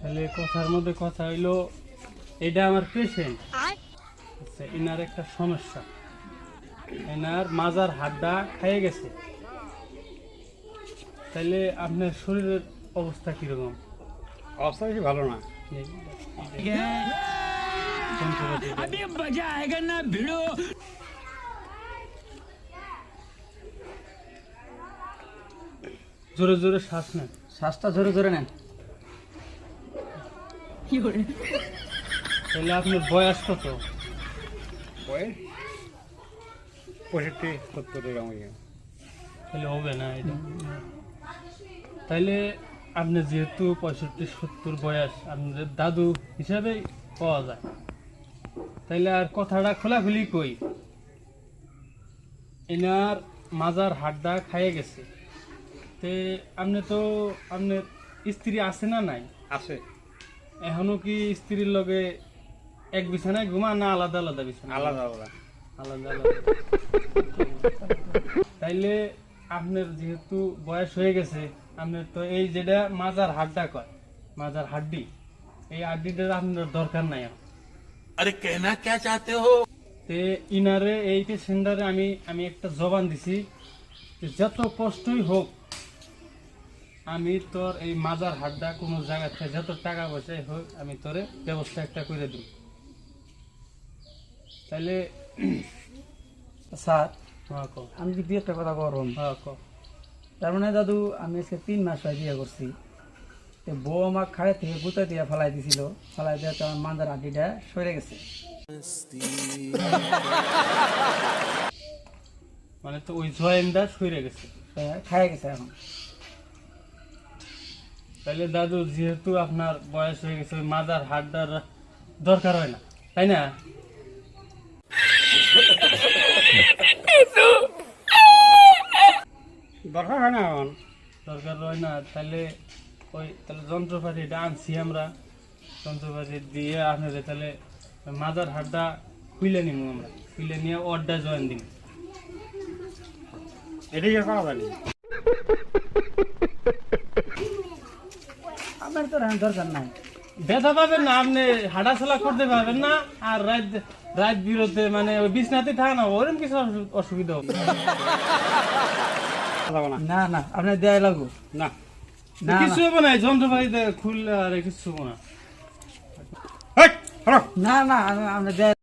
তাহলে কথার মধ্যে কথা হইল এটা আমার পেশেন্ট আচ্ছা এনার একটা সমস্যা। এনার মাজার হাড্ডা খাইয়ে গেছে। তাহলে আপনার শরীরের অবস্থা কীরকম? অবস্থা বেশি ভালো না। জোরে জোরে শ্বাস নেন। শ্বাসটা জোরে জোরে নেন। তাহলে আপনার বয়স কত? বয়স? পঁয়ষট্টি সত্তর। তাহলে হবে না এটা। তাইলে আপনি যেহেতু পঁয়ষট্টি সত্তর বয়স আপনাদের দাদু হিসাবে পাওয়া যায়। তাইলে আর কথাটা খোলাখুলি কই? এনার মাজার হাড্ডা খাইয়ে গেছে। তে আপনি তো আপনার স্ত্রী আছে না নাই? আছে। এখনও কি স্ত্রীর লগে এক বিছানায় ঘুমা না আলাদা আলাদা বিছানা আলাদা আলাদা। আলাদা আলাদা। তাইলে আপনার যেহেতু বয়স হয়ে গেছে আপনার তো এই যেটা মাজার হাড্ডা কয় মাজার হাড্ডি এই হাড্ডিটা আপনার দরকার নাই আরে কেনা কে চাতে হো? তে ইনারে এই পেশেন্টারে আমি আমি একটা জবান দিছি যত কষ্টই হোক আমি তোর এই মাজার হাড্ডা কোনো জায়গা থেকে যত টাকা পয়সাই হোক আমি তোরে ব্যবস্থা একটা করে দিই। তাইলে স্যার হ্যাঁ আমি যদি একটা কথা করুন। হ্যাঁ তার মানে দাদু আমি আজকে তিন মাস হয় বিয়ে করছি। তো বউ আমার খাড়ে থেকে গুতা দিয়ে ফেলাই দিছিল। ফেলাই দিয়ে তো আমার মান্দার আটিটা সরে গেছে। মানে তো ওই জয়েন্টটা সরে গেছে। খাই গেছে এখন। তাইলে দাদু যেহেতু আপনার বয়স হয়ে গেছে মাজার হাড্ডার দরকার হয় না তাই না? দরকার হয় না এখন? দরকার হয় না তাহলে ওই তাহলে যন্ত্রপাতিটা আনছি আমরা। যন্ত্রপাতি দিয়ে আপনাদের তাহলে মাজার হাড্ডা খুলে নিব আমরা। খুলে নিয়ে অড্ডা জয়েন দিন এটাই করা আমার দরকার নাই। ব্যথা পাবেন না আপনি হাঁটাচলা করতে পারবেন না আর রাত রাত বিরতে মানে ওই বিছনাতে থাকে না ওরকম কিছু অসুবিধা হবে না। না। না আপনার দেয় লাগু না। না কিছু হবে না যন্ত্রপাতিতে খুললে আর কিছু হবে না। না না আপনার দেয়